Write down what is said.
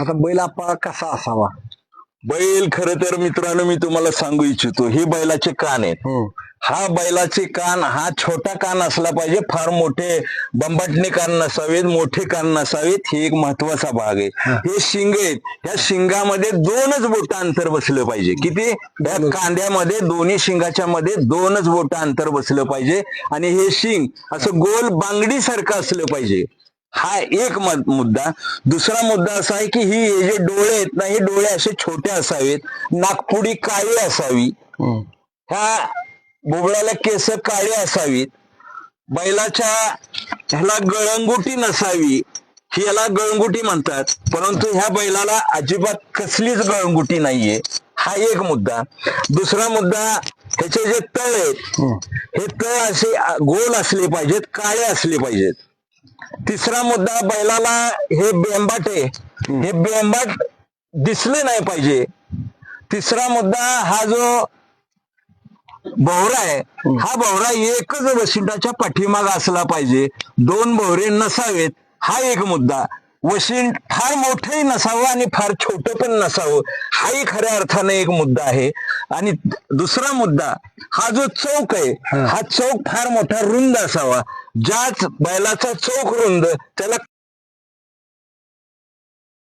आता बैल आपा कसा असावा? बैल खर तर मित्रांनो मी तुम्हाला सांगू इच्छितो हे बैलाचे कान आहेत. हा. बैलाचे कान हा छोटा कान असला पाहिजे फार मोठे बंबाटणे कान नसावेत मोठे कान नसावेत हे एक महत्त्वाचा भाग आहे. हे. शिंग आहेत. ह्या शिंगामध्ये दोनच बोट अंतर बसलं पाहिजे. किती? कांद्यामध्ये दोन्ही शिंगाच्या मध्ये दोनच बोट अंतर बसलं पाहिजे. आणि हे शिंग असं गोल बांगडी सारखं असलं पाहिजे. हा एक मत- मुद्दा. दुसरा मुद्दा असा आहे की ही हे जे डोळे आहेत ना हे डोळे असे छोटे असावेत. नागपुडी काळी असावी. ह्या बुबळाला केस काळी असावीत. बैलाच्या ह्याला गळंगुटी नसावी. ही याला गळंगुटी म्हणतात. परंतु ह्या बैलाला अजिबात कसलीच गळंगुटी नाहीये. हा एक मुद्दा. दुसरा मुद्दा ह्याचे जे तळ आहेत हे तळ असे गोल असले पाहिजेत काळे असले पाहिजेत. तिसरा मुद्दा बैलाला हे बेंबाट आहे. हे बेंबाट दिसले नाही पाहिजे. तिसरा मुद्दा हा जो भोवरा आहे हा भोवरा एकच वशिंडाच्या पाठीमाग असला पाहिजे. दोन भोवरे नसावेत हा एक मुद्दा. वशिंड फार मोठंही नसावं आणि फार छोटं पण नसावं हाही खऱ्या अर्थाने एक मुद्दा आहे. आणि दुसरा मुद्दा हा जो चौक आहे हा चौक फार मोठा रुंद असावा. ज्याच बैलाचा चौक रुंद त्याला